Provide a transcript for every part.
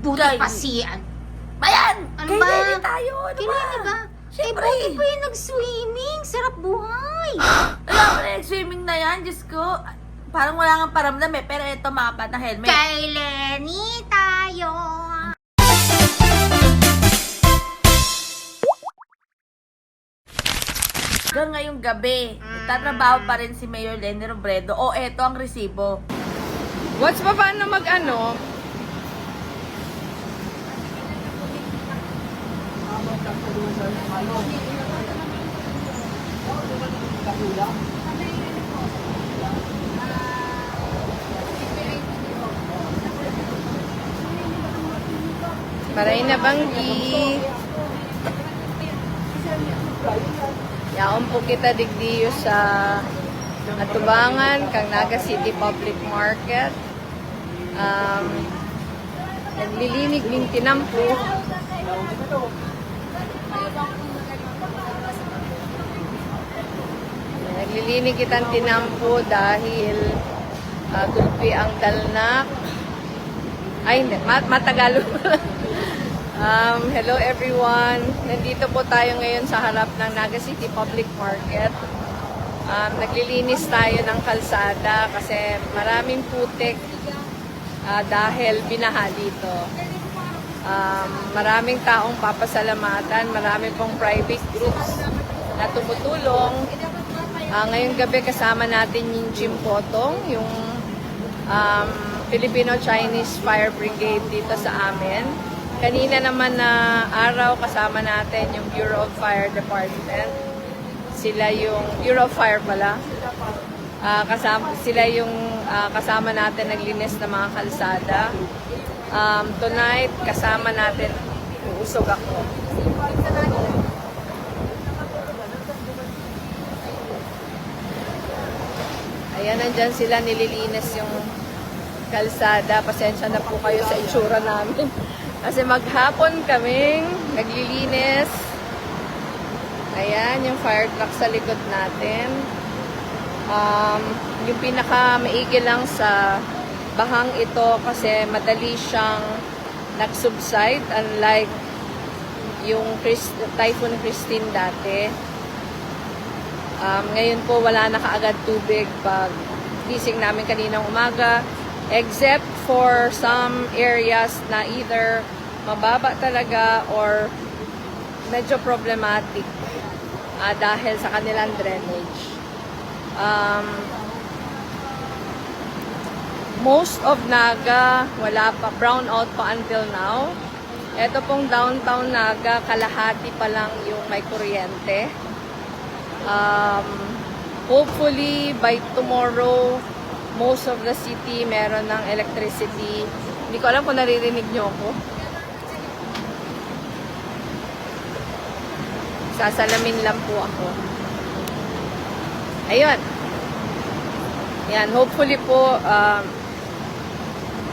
Buti Kay- pa si... An- Bayan! Ano ba? Lenny tayo! Ano ba? Lenny ba? Siyempre. Eh, buti pa yung nag-swimming. Sarap buhay. Pa na swimming na yan, Diyos ko. Parang wala kang paramdam eh, pero ito mga pat na helmet. Kay Lenny tayo. Hanggang ngayong gabi, nagtatrabaho pa rin si Mayor Lenny Robredo. O, eto ang resibo. What's pa paano mag ano? Paray na banggi. Yaon po kita digdiyo sa Atubangan, kang Naga City Public Market. Um, naglilinig ng tinampo. Naglilinig kitang tinampo dahil uh, tulpi ang dalnak. Ay. Mat matagalog Um, hello everyone. Nandito po tayo ngayon sa harap ng Naga City Public Market. Um, naglilinis tayo ng kalsada kasi maraming putik ah, dahil binaha dito. Um, maraming taong papasalamatan, marami pong private groups na tumutulong. Ah, ngayong gabi kasama natin yung Jim Potong, yung um, Filipino-Chinese Fire Brigade dito sa amin. Kanina naman na araw kasama natin yung Bureau of Fire Department. Sila yung Bureau of Fire pala. Ah, kasama, sila yung ah, kasama natin naglinis ng mga kalsada. Um, tonight, kasama natin, uusog ako. Ayan, nandyan sila nililinis yung kalsada. Pasensya na po kayo sa itsura namin. Kasi maghapon kaming naglilinis. Ayan, yung fire truck sa likod natin. Um, yung pinaka maigi lang sa bahang ito kasi madali siyang nag-subside unlike yung Chris, Typhoon Christine dati. Um, ngayon po wala na kaagad tubig pag gising namin kaninang umaga except for some areas na either mababa talaga or medyo problematic ah, dahil sa kanilang drainage. Um, most of Naga, wala pa, brown out pa until now. Ito pong downtown Naga, kalahati pa lang yung may kuryente. Um, hopefully, by tomorrow, most of the city meron ng electricity. Hindi ko alam kung naririnig nyo ako. Sasalamin lang po ako. Ayun. Yan, hopefully po, um,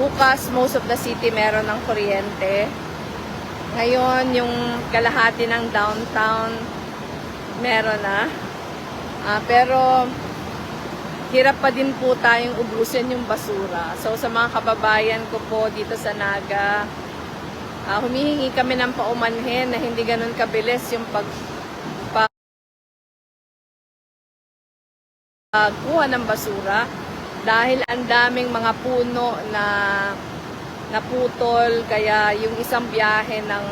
bukas most of the city meron ng kuryente. Ngayon, yung kalahati ng downtown, meron na. Ah, pero, hirap pa din po tayong ubusin yung basura. So, sa mga kababayan ko po dito sa Naga, ah, humihingi kami ng paumanhin na hindi ganun kabilis yung pag pagkuha ng basura dahil ang daming mga puno na naputol kaya yung isang biyahe ng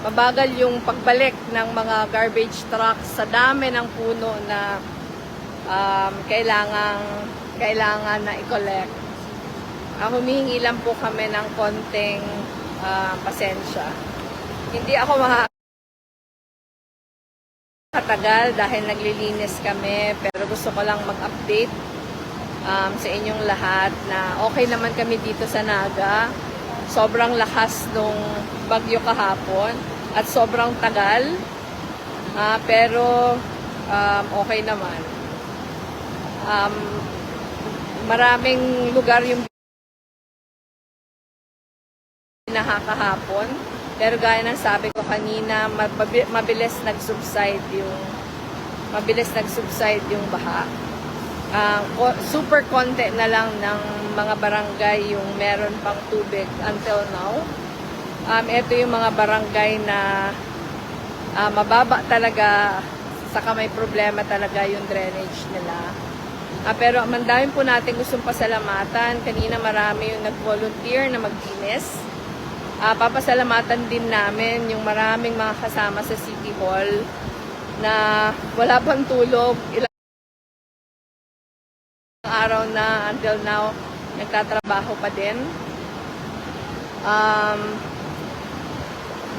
mabagal yung pagbalik ng mga garbage trucks sa dami ng puno na um, kailangan kailangan na i-collect. Uh, humihingi lang po kami ng konting ah, pasensya. Hindi ako maka katagal dahil naglilinis kami pero gusto ko lang mag-update um, sa inyong lahat na okay naman kami dito sa Naga. Sobrang lakas nung bagyo kahapon at sobrang tagal. Ah, pero um, okay naman. Um, maraming lugar yung nakakahapon. Pero gaya ng sabi ko kanina, mabilis nag-subside yung mabilis nag-subside yung baha. Ah, ko- super konti na lang ng mga barangay yung meron pang tubig until now. Um, ito yung mga barangay na ah, mababa talaga, saka may problema talaga yung drainage nila. Ah, pero ang dami po natin gustong pasalamatan. Kanina marami yung nag-volunteer na maglinis. Ah, papasalamatan din namin yung maraming mga kasama sa City Hall na wala pang tulog. Ilang araw na until now nagtatrabaho pa din. Um,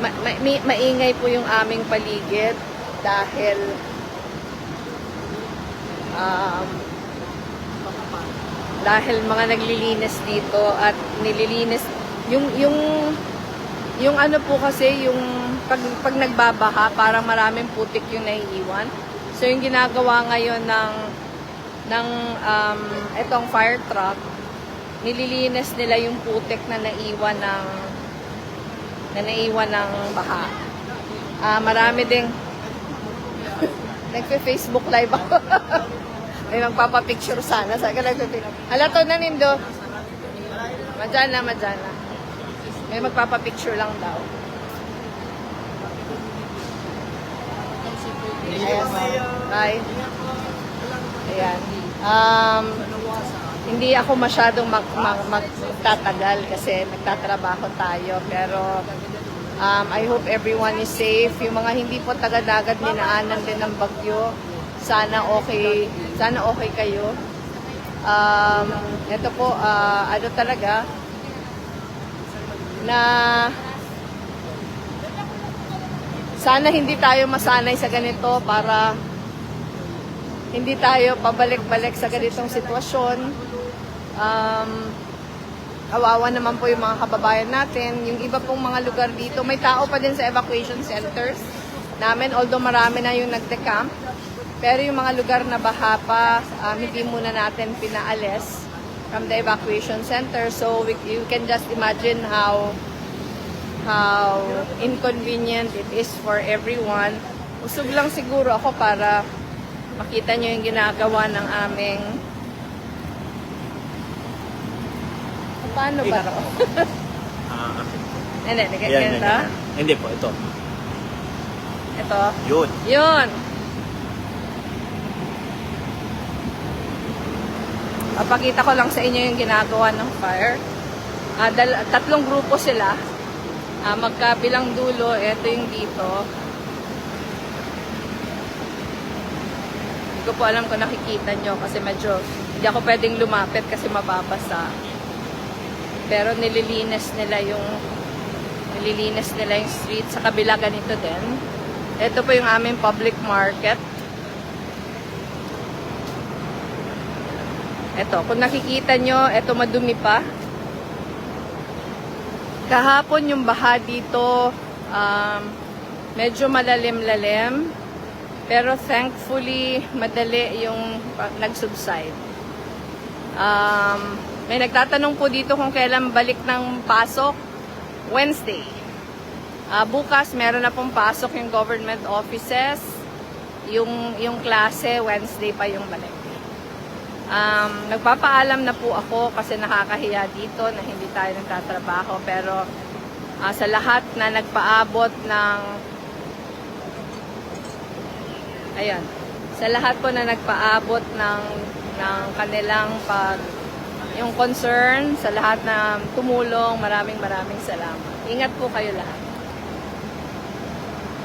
ma- ma- mi- maingay po yung aming paligid dahil um, dahil mga naglilinis dito at nililinis yung yung yung ano po kasi yung pag, pag nagbabaha parang maraming putik yung naiiwan. So yung ginagawa ngayon ng ng um, itong fire truck nililinis nila yung putik na naiwan ng na naiwan ng baha Ah, marami ding nagpe-Facebook live ako may magpapapicture sana sa ka nagpe Hala to na nindo. Madyan na, madyan na. May magpapapicture lang daw. Ayan. Bye. Ayan. Um, hindi ako masyadong mag, mag, magtatagal kasi nagtatrabaho tayo. Pero um, I hope everyone is safe. Yung mga hindi po taga-dagat dinaanan din ng bagyo, sana okay, sana okay kayo. Um, ito po, ah, ano talaga, na sana hindi tayo masanay sa ganito para hindi tayo pabalik-balik sa ganitong sitwasyon. Um, kawawa naman po yung mga kababayan natin. Yung iba pong mga lugar dito, may tao pa din sa evacuation centers namin, although marami na yung nagde-camp. Pero yung mga lugar na baha pa, um, hindi muna natin pinaalis from the evacuation center. So we, you can just imagine how how inconvenient it is for everyone. Usog lang siguro ako para makita nyo yung ginagawa ng aming Paano ba to? Ah, Hindi, hindi, yan, yan, ganito. yan. Hindi po, ito. Ito. Yun. Yun. Papakita ko lang sa inyo yung ginagawa ng fire. Ah, dal- tatlong grupo sila. Ah, magkabilang dulo, ito yung dito. Hindi ko po alam kung nakikita nyo kasi medyo hindi ako pwedeng lumapit kasi mababasa. Pero nililinis nila yung nililinis nila yung street sa kabila ganito din. Ito po yung aming public market. Ito, kung nakikita nyo, ito madumi pa. Kahapon yung baha dito, um, medyo malalim-lalim. Pero thankfully, madali yung uh, nag-subside. Um, may nagtatanong po dito kung kailan balik ng pasok. Wednesday. Ah, bukas, meron na pong pasok yung government offices. Yung, yung klase, Wednesday pa yung balik. Um, nagpapaalam na po ako kasi nakakahiya dito na hindi tayo nagtatrabaho. Pero ah, sa lahat na nagpaabot ng Ayan. Sa lahat po na nagpaabot ng, ng kanilang pag yung concern, sa lahat na tumulong, maraming maraming salamat. Ingat po kayo lahat.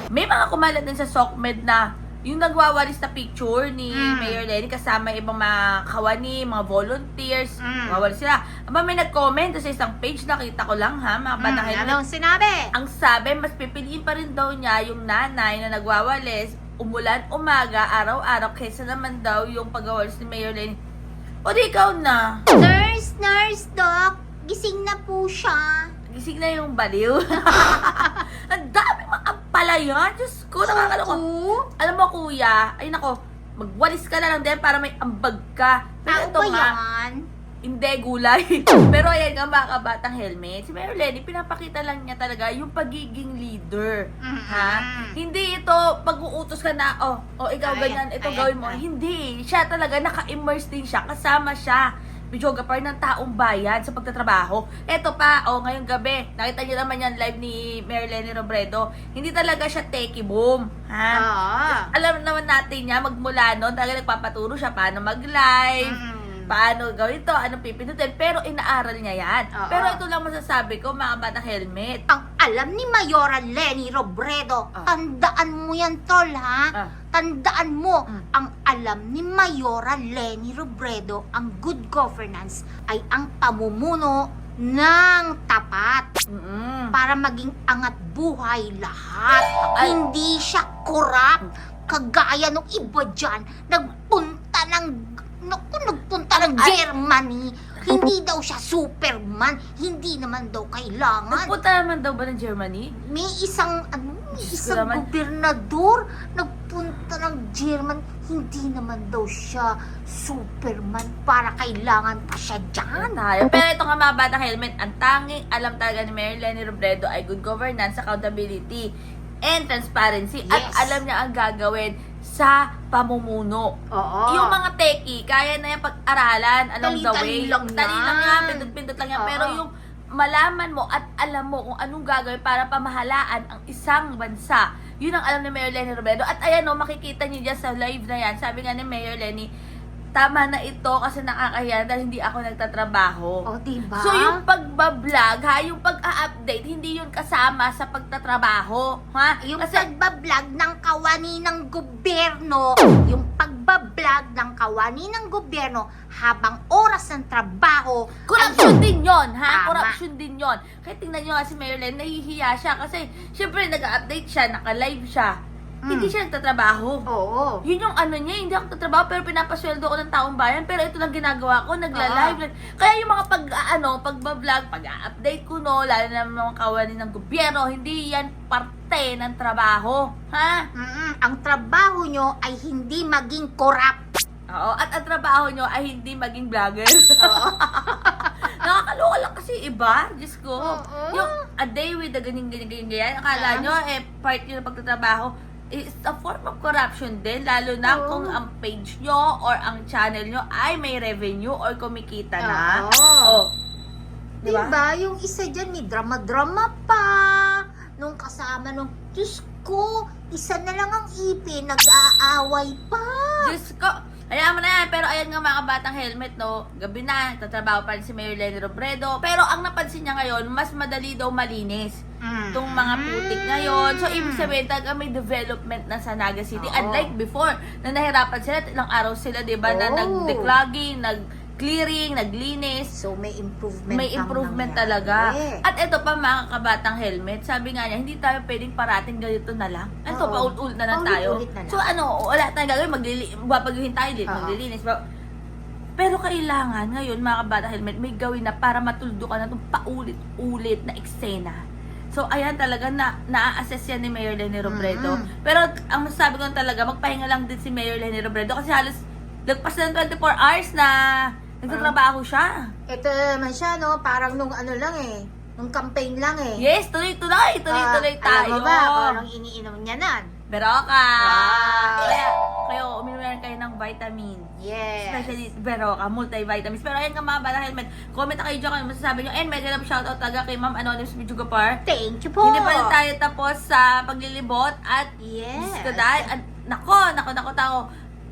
May mga kumalat din sa SOCMED na yung nagwawalis na picture ni Mm. Mayor Lenny kasama ibang mga kawani, mga volunteers, Mm. nagwawalis sila. Aba, may nag-comment sa isang page, nakita ko lang ha, mga Mm, panahon. anong sinabi? Ang sabi, mas pipiliin pa rin daw niya yung nanay na nagwawalis, umulan, umaga, araw-araw, kaysa naman daw yung pagwawalis ni Mayor Lenny. O di ikaw na. Nurse, nurse, doc. Gising na po siya. Gising na yung baliw. Ang dami mga palayan. Diyos ko, nakakaloko. Alam mo, kuya, ay nako, magwalis ka na lang din para may ambag ka. Pero Tao ito ba nga, yan? hindi gulay. Pero ayan nga mga kabatang helmet. Si Mayor Lenny, pinapakita lang niya talaga yung pagiging leader. Mhm. Ha? Hindi ito pag-uutos ka na, oh, oh ikaw Ayan, ganyan, ito ayan, gawin mo. ayan. Hindi. Siya talaga, naka-immerse din siya. Kasama siya videographer ng taong bayan sa pagtatrabaho. Eto pa, oh, ngayong gabi, nakita niyo naman yan live ni Marilyn Robredo. Hindi talaga siya techie boom. Ha? Ah. Alam naman natin niya, magmula noon, talaga nagpapaturo siya paano mag-live, Mm. paano gawin to, anong pipindutin. Pero inaaral niya yan. Oo. Pero ito lang masasabi ko, mga batang helmet. Ang alam ni Mayora Lenny Robredo, Ah. tandaan mo yan, tol, ha? Ah. Tandaan mo, Mm. ang alam ni Mayora Lenny Robredo, ang good governance ay ang pamumuno ng tapat Mm-mm. para maging angat buhay lahat. Ay. Hindi siya korap. Kagaya nung iba dyan, nagpunta ng Naku, nagpunta ng Ay. Germany. Hindi daw siya Superman. Hindi naman daw kailangan. Nagpunta naman daw ba ng Germany? May isang, ano, may isang naman. gobernador nagpunta ng German. Hindi naman daw siya Superman para kailangan pa siya dyan. tayo. Pero ito nga mga batang helmet, ang tanging alam talaga ni Mary Lenny Robredo ay good governance, accountability, and transparency. At Yes. alam niya ang gagawin sa pamumuno. Oo. Yung mga techie, kaya na yung pag-aralan along the way. lang Dali yan. lang yan, pindot-pindot lang yan. Oo. Pero yung malaman mo at alam mo kung anong gagawin para pamahalaan ang isang bansa. Yun ang alam ni Mayor Lenny Robredo. At ayan o, makikita niyo dyan sa live na yan. Sabi nga ni Mayor Lenny, tama na ito kasi nakakahiya dahil hindi ako nagtatrabaho. O, diba? So yung pagbablog ha, yung pag-a-update, hindi yun kasama sa pagtatrabaho. Ha? Yung Kasi pagbablog ng kawani ng gobyerno, yung pagbablog ng kawani ng gobyerno habang oras ng trabaho, Corruption din yon ha? Tama. Corruption din yon Kaya tingnan nyo nga si Mayor Len, nahihiya siya kasi syempre nag-update siya, naka-live siya. Mm. Hindi siya nagtatrabaho. Oo. Yun yung ano niya, hindi ako nagtatrabaho pero pinapasweldo ko ng taong bayan pero ito lang ginagawa ko, nagla-live. Kaya yung mga pag ano, pagba-vlog, pag-update ko no, lalo na mga kawani ng gobyerno, hindi yan parte ng trabaho. Ha? Mm-mm. Ang trabaho nyo ay hindi maging corrupt. Oo, at ang trabaho nyo ay hindi maging vlogger. Nakakaloka lang kasi iba, Diyos ko. Oo. Yung a day with the ganyan, ganyan, ganyan, ganyan. Akala Ah. nyo, eh, part nyo ng pagtatrabaho, is a form of corruption din, lalo na Oo. kung ang page nyo or ang channel nyo ay may revenue or kumikita na. Oo. Oh. Diba? Diba? Yung isa dyan, may drama-drama pa. Nung kasama nung, Diyos ko, isa na lang ang ipin, nag-aaway pa. Diyos ko. Hayaan mo na yan. Pero ayan nga mga kabatang helmet, no. Gabi na, tatrabaho pa rin si Mayor Lenny Robredo. Pero ang napansin niya ngayon, mas madali daw malinis. Itong mga putik ngayon. So, ibig sabihin, talaga may development na sa Naga City. Oo. Unlike before, na nahirapan sila, ilang araw sila, di ba, na Oo. nag-declogging, nag-clearing, naglinis. So, may improvement May improvement talaga. At ito pa mga kabatang helmet, sabi nga niya, hindi tayo pwedeng parating ganito na lang. Ito, Oo. paulit-ulit na lang tayo. Paulit-ulit na lang. So ano, wala tayong gagawin, maglili, babaguhin tayo din, Oo. maglilinis. Ba- Pero kailangan ngayon, mga kabatang helmet, may gawin na para matuldo ka na itong paulit-ulit na eksena. So, ayan talaga na na-assess yan ni Mayor Lenny Robredo. Mm. Pero ang masasabi ko talaga, magpahinga lang din si Mayor Lenny Robredo kasi halos lagpas na ng 24 hours na nagtatrabaho siya. Ito naman siya, no? Parang nung ano lang eh. Nung campaign lang eh. Yes, tuloy-tuloy, tuloy-tuloy Ah, tayo. Alam mo ba anong iniinom niya nan? Beroka! Wow. Kaya, kayo, uminom na rin kayo ng vitamin. Yes. Especially Beroka, multivitamins. Pero ayun nga mga bata helmet, comment na kayo dyan kung ano masasabi nyo. And mega love shoutout talaga kay Ma'am Anonymous Bijugapar. Thank you po. Hindi pa rin tayo tapos sa paglilibot at Yes. Diyos ko dahil, at, nako, nako, nako, tao.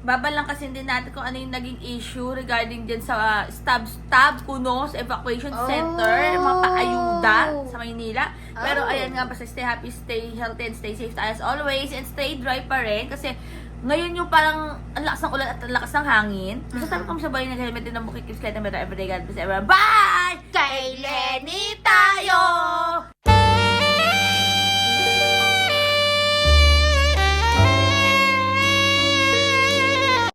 Babalang kasi din natin kung ano yung naging issue regarding dyan sa uh, stab, stab, kunos, evacuation Oh. center, mga paayuda sa Maynila. Pero Oh. ayan nga, basta stay happy, stay healthy, and stay safe tayo as always. And stay dry pa rin kasi ngayon yung parang ang lakas ng ulan at ang lakas ng hangin. So sabi ko sa bahay ng helmet din ng bukit, kiss kayo na everyday. God bless everyone. Bye! Kay Lenny tayo!